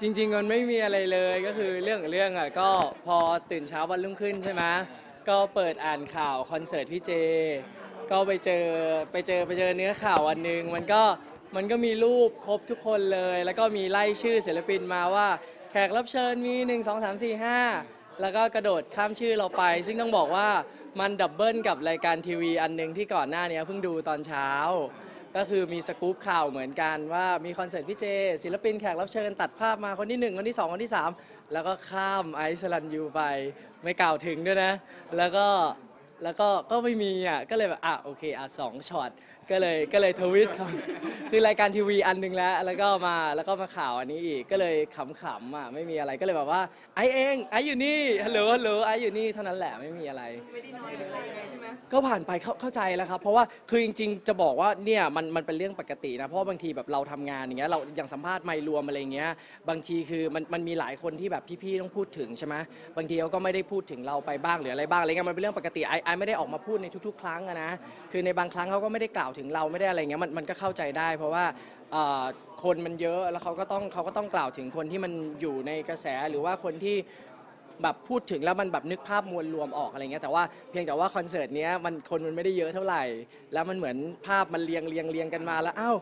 จริง ๆ มันไม่มีอะไรเลยก็คือเรื่องของเรื่องอะก็พอตื่นเช้าวันรุ่งขึ้นใช่ไหมก็เปิดอ่านข่าวคอนเสิร์ตพี่เจ ก็ไปเจอไปเจอไปเจอเนื้อข่าววันหนึ่งมันก็มันก็มีรูปครบทุกคนเลย แล้วก็มีไล่ชื่อศิลปินมาว่า แขกรับเชิญมี 1 2 3 4 5 แล้วก็กระโดดข้ามชื่อเราไป ซึ่งต้องบอกว่ามันดับเบิลกับรายการทีวีอันหนึ่งที่ก่อนหน้านี้เพิ่งดูตอนเช้า ก็คือมีสกู๊ปข่าวเหมือนกันว่ามีคอนเสิร์ตพี่เจ ศิลปินแขกรับเชิญตัดภาพมาคนที่ 1 คนที่ 2 คนที่ 3 แล้วก็ข้ามไอซ์ลันยูไปไม่กล่าวถึงด้วยนะ แล้วก็แล้วก็ก็ไม่มีอะก็เลยแบบอะโอเคอะสองช็อต ก็เลยก็เลยทวิตคือรายการทีวีอันหนึงแล้ว แล้วก็มาแล้วก็มาข่าวอันนี้อีกก็เลยขำๆอะไม่มีอะไรก็เลยแบบว่าไอเองไออยู่นี่ฮัลโหลฮัลโหลไออยู่นี่เท่านั้นแหละไม่มีอะไร ไม่ได้น้อยหรืออะไรยังไงใช่ไหมก็ผ่านไปเข้าเข้าใจแล้วครับเพราะว่าคือจริง ๆ จะบอกว่าเนี่ยมันมันเป็นเรื่องปกตินะเพราะว่าบางทีแบบเราทำงานอย่างเงี้ยเราอย่างสัมภาษณ์ไม่รวมอะไรเงี้ยบางทีคือมันมันมีหลายคนที่แบบพี่ๆต้องพูดถึงใช่ไหมบางทีเขาก็ไม่ได้พูดถึงเราไปบ้างหรืออะไรบ้างอะไรเงี้ยมันเป็นเรื่องปกติไอไอไม่ได้ออกมาพูดในทุก ๆ ครั้งอะนะคือในบางครั้งเขาก็ไม่ได้กล่าวถึงเราไม่ได้อะไรเงี้ยมันมันก็เข้าใจได้ เพราะว่าเอ่อคนมันเยอะแล้วเขาก็ต้องเขาก็ต้องกล่าวถึงคนที่มันอยู่ในกระแสหรือว่าคนที่แบบพูดถึงแล้วมันแบบนึกภาพมวลรวมออกอะไรเงี้ยแต่ว่าเพียงแต่ว่าคอนเสิร์ตเนี้ยมันคนมันไม่ได้เยอะเท่าไหร่ แล้วมันเหมือนภาพมันเรียงเรียงเรียงกันมาแล้วอ้าว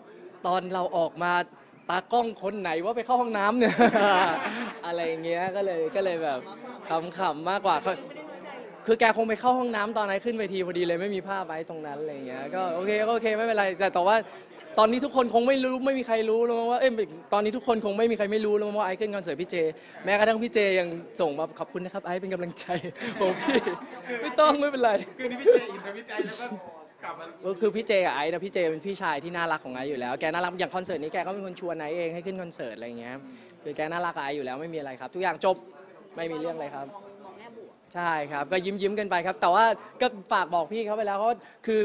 ตอนเราออกมาตากล้องคนไหนว่าไปเข้าห้องน้ำเนี่ย อะไรเงี้ยก็เลยก็เลยแบบขำๆมากกว่าเขา คือแกคงไปเข้าห้องน้ำตอนไหนขึ้นเวทีพอดีเลยไม่มีภาพไว้ตรงนั้นอะไรเงี้ยก็โอเคก็โอเคไม่เป็นไรแต่แต่ว่าตอนนี้ทุกคนคงไม่รู้ไม่มีใครรู้แล้วมั้งว่าเอ้ยตอนนี้ทุกคนคงไม่มีใครไม่รู้แล้วมั้งว่าไอซ์ขึ้นคอนเสิร์ตพี่เจ แม้กระทั่งพี่เจยังส่งมาขอบคุณนะครับไอซ์เป็นกำลังใจโอ้พี่ไม่ต้องไม่เป็นไร คือนี่พี่เจอินกับพี่ใจแล้วก็กลับมาก็คือพี่เจกับไอซ์นะพี่เจเป็นพี่ชายที่น่ารักของไอซ์อยู่แล้วแกน่ารักอย่างคอนเสิร์ตนี้แกก็เป็นคนชวนไอซ์เองให้ขึ้นคอนเสิร์ตอะไรอย่างเงี้ยคือแกน่ารักกับไอซ์อยู่แล้วไม่มีอะไรครับ ทุกอย่างจบไม่มีเรื่องอะไรครับ ใช่ครับ ก็ยิ้มยิ้มๆกันไปครับ แต่ว่าก็ฝากบอกพี่เขาไปแล้วเพราะว่าคือ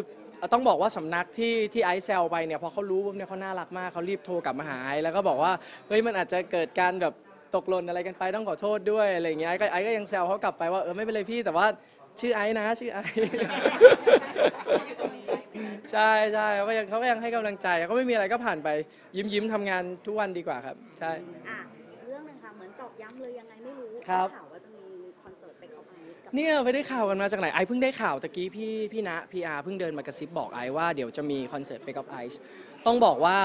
ต้องบอกว่าสำนักที่ที่ไอซ์แซลไปเนี่ยพอเขารู้ปุ๊บเนี่ยเขาน่ารักมากเขารีบโทรกลับมาหาไอซ์แล้วก็บอกว่าเฮ้ยมันอาจจะเกิดการแบบตกหล่นอะไรกันไปต้องขอโทษด้วยอะไรอย่างเงี้ยไอซ์ก็ไอซ์ก็ยังแซวเขากลับไปว่าเออไม่เป็นไรพี่แต่ว่าชื่อไอซ์นะชื่อไอซ์ใช่ใช่เขาก็ยังเขาก็ยังให้กำลังใจเขาไม่มีอะไรก็ผ่านไป ยิ้มยิ้มๆทำงานทุกวันดีกว่าครับ ใช่ อะเรื่องหนึงค่ะ เหมือนตอกย้ำเลยยังไงไม่รู้ครับ ข่าว เนี่ยไปได้ข่าวกันมาจากไหนไอเพิ่งได้ข่าวตะกี้พี่พี่ณพีอาร์เพิ่งเดินมากระซิบบอกไอว่าเดี๋ยวจะมีคอนเสิร์ต Break Up Ice ต้องบอกว่า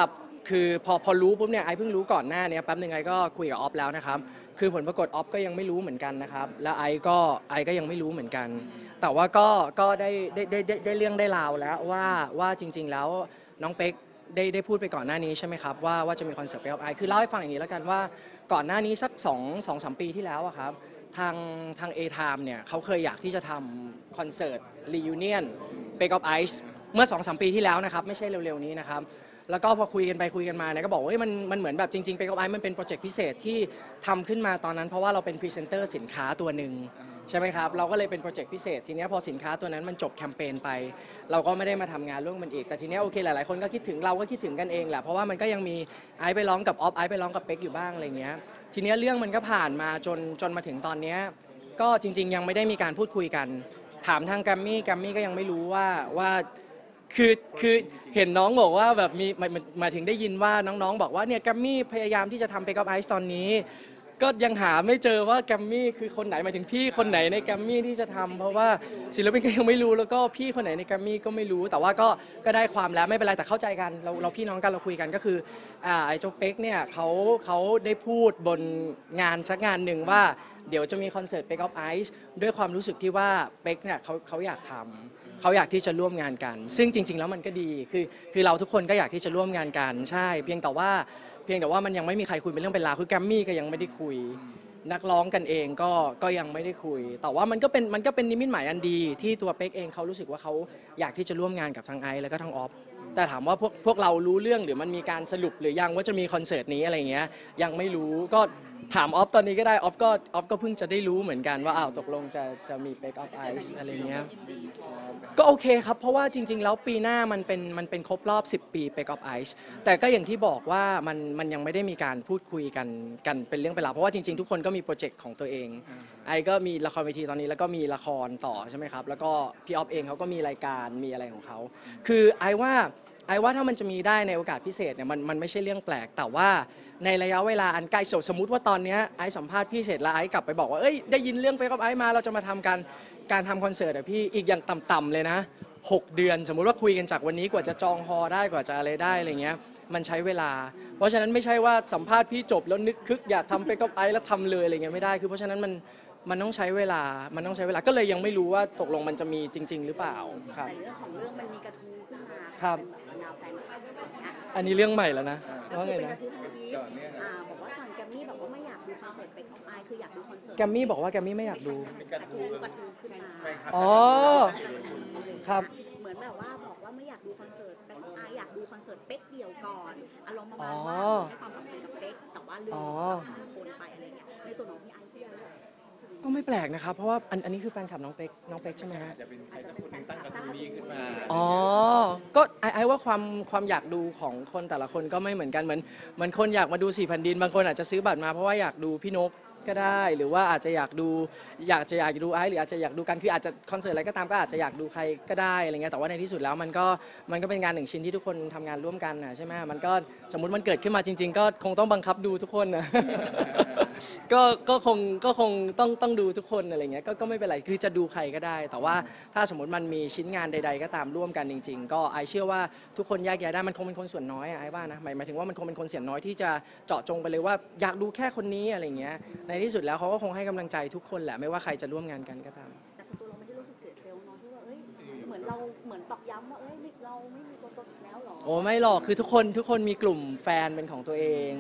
คือพอพอรู้ปุ๊บเนี่ยไอเพิ่งรู้ก่อนหน้าเนี้แป๊บหนึ่งไอก็คุยกับออฟแล้วนะครับคือผลปรากฏออฟก็ยังไม่รู้เหมือนกันนะครับแล้วไอก็ไอก็ยังไม่รู้เหมือนกัน แต่ว่าก็ก็ได้ได้ได้ได้เรื่องได้ราวแล้วว่าว่าจริง ๆ แล้วน้องเป๊กได้ได้พูดไปก่อนหน้านี้ใช่ไหมครับว่าว่าจะมีคอนเสิร์ต Break Up Ice คือเล่าให้ฟังอย่างนี้แล้วกันว่าก่อนหน้านี้สัก2 2 3ปีที่แล้วอะครับ ทางทาง A-Time เนี่ยเขาเคยอยากที่จะทำคอนเสิร์ต reunion Break of Ice เมื่อ2-3ปีที่แล้วนะครับ ไม่ใช่เร็วๆนี้นะครับ แล้วก็พอคุยกันไปคุยกันมาเนี่ยก็บอกว่ามันมันเหมือนแบบจริงๆ Break of Ice มันเป็นโปรเจกต์พิเศษที่ทำขึ้นมาตอนนั้น เพราะว่าเราเป็นพรีเซนเตอร์สินค้าตัวหนึ่ง ใช่ไหมครับ เราก็เลยเป็นโปรเจกต์พิเศษ ทีเนี้ยพอสินค้าตัวนั้นมันจบแคมเปญไป เราก็ไม่ได้มาทำงานร่วมมันอีก แต่ทีเนี้ยโอเคหลายๆ คนก็คิดถึงเราก็คิดถึงกันเองแหละ เพราะว่ามันก็ยังมีไอซ์ไปร้องกับออฟไอซ์ไปร้องกับเป็กอยู่บ้างอะไรเงี้ย ทีเนี้ยเรื่องมันก็ผ่านมาจนจนมาถึงตอนเนี้ยก็จริง ๆ ยังไม่ได้มีการพูดคุยกัน ถามทางแกรมมี่แกรมมี่ก็ยังไม่รู้ว่าว่า คือคือเห็นน้องบอกว่าแบบมีหมายหมายหมายถึงได้ยินว่าน้องๆ บอกว่าเนี่ยแกรมมี่พยายามที่จะทำไปกับไอซ์ตอนนี้ ก็ยังหาไม่เจอว่าแกรมมี่คือคนไหนหมายถึงพี่คนไหนในแกรมมี่ที่จะทำเพราะว่าศิลปินก็ยังไม่รู้แล้วก็พี่คนไหนในแกรมมี่ก็ไม่รู้ แต่ว่าก็ก็ได้ความแล้วไม่เป็นไรแต่เข้าใจกันเราเราพี่น้องกันเราคุยกันก็คืออ่าไอ้เจ้าเป็กเนี่ยเขาเขาได้พูดบนงานสักงานหนึ่งว่า เดี๋ยวจะมีคอนเสิร์ต Break of Ice ด้วยความรู้สึกที่ว่าเป็กเนี่ยเขาเขาอยากทำเขาอยากที่จะร่วมงานกัน ซึ่งจริง ๆ แล้วมันก็ดีคือคือเราทุกคนก็อยากที่จะร่วมงานกันใช่ เพียงแต่ว่า เพียงแต่ว่ามันยังไม่มีใครคุยเป็นเรื่องเป็นราวคือแกรมมี่ก็ยังไม่ได้คุย นักร้องกันเองก็ก็ยังไม่ได้คุย แต่ว่ามันก็เป็นมันก็เป็นนิมิตหมายอันดีที่ตัวเป็กเองเขารู้สึกว่าเขาอยากที่จะร่วมงานกับทางไอซ์แล้วก็ทางออฟแต่ถามว่าพวกพวกเรารู้เรื่องหรือมันมีการสรุปหรือยังว่าจะมีคอนเสิร์ตนี้อะไรเงี้ยยังไม่รู้ก็ ถามออฟตอนนี้ก็ได้ออฟก็ออฟก็เพิ่งจะได้รู้เหมือนกันว่าอ้าวตกลงจะจะมี Break of Ice อะไรเงี้ยก็โอเคครับ เพราะว่าจริง ๆ แล้วปีหน้ามันเป็นมันเป็นครบรอบ 10 ปี Break of Ice แต่ก็อย่างที่บอกว่ามันมันยังไม่ได้มีการพูดคุยกันกันเป็นเรื่องเป็นราวเพราะว่าจริง ๆ ทุกคนก็มีโปรเจกต์ของตัวเอง ไอก็มีละครเวทีตอนนี้แล้วก็มีละครต่อใช่ไหมครับ แล้วก็พี่ออฟเองเขาก็มีรายการมีอะไรของเขาคือไอว่าไอว่าถ้ามันจะมีได้ในโอกาสพิเศษเนี่ยมันมันไม่ใช่เรื่องแปลกแต่ว่า ในระยะเวลาอันใกล้สมมติว่าตอนนี้ไอ้สัมภาษณ์พี่เสร็จแล้วไอ้กลับไปบอกว่าเอ้ยได้ยินเรื่องไปกับไอ้มาเราจะมาทำการการทำคอนเสิร์ตอะพี่อีกอย่างต่ำๆเลยนะ 6 เดือน สมมุติว่าคุยกันจากวันนี้กว่าจะจองฮอล์ได้กว่าจะอะไรได้อะไรเงี้ยมันใช้เวลา เพราะฉะนั้นไม่ใช่ว่าสัมภาษณ์พี่จบแล้วนึกคึกอยากทำไปกับไอ้แล้วทำเลยอะไรเงี้ยไม่ได้คือเพราะฉะนั้นมัน มันต้องใช้เวลา มันต้องใช้เวลา ก็เลยยังไม่รู้ว่าตกลงมันจะมีจริง ๆ หรือเปล่าครับ แต่เรื่องของเรื่องมันมีกระทู้ขึ้นมาครับ เป็นแบบแนวแฟนคลับอย่างเงี้ยอันนี้เรื่องใหม่แล้วนะก็ว่าคือไงเป็นกนะ ระทู้ทันทีอ่าบอกว่าสั่งแกรมมี่แบบว่าไม่อยากดูคอนเสิร์ตเป็นของไอคืออยากดูคอนเสิร์ตแกมมี่บอกว่าแกมมี่ไม่อยากดู กระทู้กระทู้ขึ้นมาแฟนคลับอ๋อ ครับ เหมือนแบบว่าบอกว่าไม่อยากดูคอนเสิร์ตเป็นของไออยากดูคอนเสิร์ตเป๊กเดี่ยวก่อนอารมณ์ประมาณว่าอ๋อให้ความสำคัญกับเป๊กแต่ว่าลืมอ๋อ คนไปอะไรเงี้ยในส่วนของพี่ไอพี่ไอว่าก็ ไม่แปลกนะครับ เพราะว่าอันอันนี้คือแฟนคลับน้องเป็กน้องเป็กใช่ไหมฮะ จะเป็นใครสักคนหนึ่งตั้งกระทู้นี้ขึ้นมาอ๋อ ก็ไอไอว่าความความอยากดูของคนแต่ละคนก็ไม่เหมือนกันเหมือนเหมือนคนอยากมาดูสี่แผ่นดิน บางคนอาจจะซื้อบัตรมาเพราะว่าอยากดูพี่นกก็ได้ หรือว่าอาจจะอยากดูอยากจะอยากดูไอซ์หรืออาจจะอยากดูกันคืออาจจะคอนเสิร์ตอะไรก็ตามก็อาจจะอยากดูใครก็ได้อะไรเงี้ยแต่ว่าในที่สุดแล้วมันก็มันก็เป็นงานหนึ่งชิ้นที่ทุกคนทำงานร่วมกันนะใช่ไหมมันก็สมมติมันเกิดขึ้นมาจริง ๆ ก็คงต้องบังคับดูทุกคนนะ ก็ก็คงก็คงต้องต้องดูทุกคนอะไรเงี้ยก็ก็ไม่เป็นไรคือจะดูใครก็ได้ แต่ว่าถ้าสมมติมันมีชิ้นงานใด ๆ ก็ตามร่วมกันจริง ๆ ก็ไอเชื่อว่าทุกคนแยกแยะได้มันคงเป็นคนส่วนน้อยอะไอว่านะหมายหมายถึงว่ามันคงเป็นคนเสียงน้อยที่จะเจาะจงไปเลยว่าอยากดูแค่คนนี้อะไรเงี้ยในที่สุดแล้วเขาก็คงให้กำลังใจทุกคนแหละไม่ว่าใครจะร่วมงานกันก็ตาม แต่ส่วนตัวเราไม่ได้รู้สึกเสียเซลล์เนาะที่ว่าเอ้ย เหมือนเราเหมือนตอกย้ำว่าเอ้ยเราไม่มีตัวตนอีกแล้วเหรอ โอ้ไม่หรอกคือทุกคนทุกคนมีกลุ่มแฟนเป็นของตัวเอง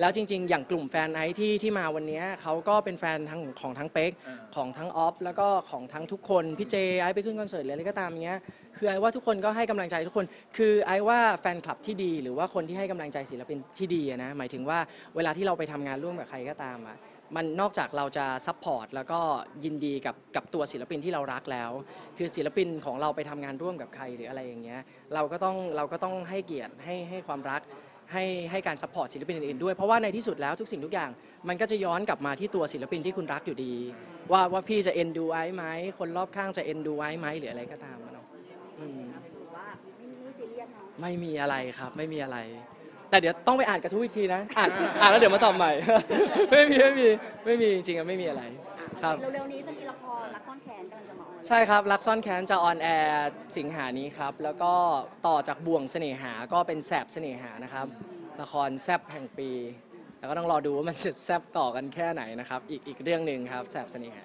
แล้วจริง ๆ อย่างกลุ่มแฟนไอซ์ที่ที่มาวันเนี้ยเขาก็เป็นแฟนทั้งของทั้งเป๊กของทั้งออฟแล้วก็ของทั้งทุกคนพี่เจไอซ์ไปขึ้นคอนเสิร์ตหรืออะไรก็ตามเงี้ยคือไอว่าทุกคนก็ให้กำลังใจทุกคน คือไอว่าแฟนคลับที่ดี หรือว่าคนที่ให้กำลังใจศิลปินที่ดีอะนะหมายถึงว่าเวลาที่เราไปทำงานร่วมกับใครก็ตามอะ มันนอกจากเราจะซัพพอร์ตแล้วก็ยินดีกับกับตัวศิลปินที่เรารักแล้ว คือศิลปินของเราไปทำงานร่วมกับใครหรืออะไรอย่างเงี้ยเราก็ต้องเราก็ต้องให้เกียรติให้ให้ความรักให้ให้การซัพพอร์ตศิลปินอื่นๆด้วย เพราะว่าในที่สุดแล้วทุกสิ่งทุกอย่าง มันก็จะย้อนกลับมาที่ตัวศิลปินที่คุณรักอยู่ดี ว่าว่าพี่จะเอ็นดูไอ้ไหมคนรอบข้างจะเอ็นดูไอ้ไหมหรืออะไรก็ตามอะเนาะอืมถือว่าไม่ไม่ซีเรียสเนาะไม่มีอะไรครับไม่มีอะไร แต่เดี๋ยวต้องไปอ่านกระทู้อีกทีนะ อ่านอ่านแล้วเดี๋ยวมาตอบใหม่ ไม่มีไม่มีไม่มีจริงๆอะไม่มีอะไร ครับ เร็วๆนี้จะมีละครรักซ่อนแค้นกำลังจะมาออนใช่ครับ รักซ่อนแค้นจะออนแอร์สิงหานี้ครับ แล้วก็ต่อจากบ่วงเสน่หาก็เป็นแสบเสน่หานะครับ ละครแซบแห่งปี แล้วก็ต้องรอดูว่ามันจะแซบต่อกันแค่ไหนนะครับ อีกอีกเรื่องหนึ่งครับแสบเสน่หา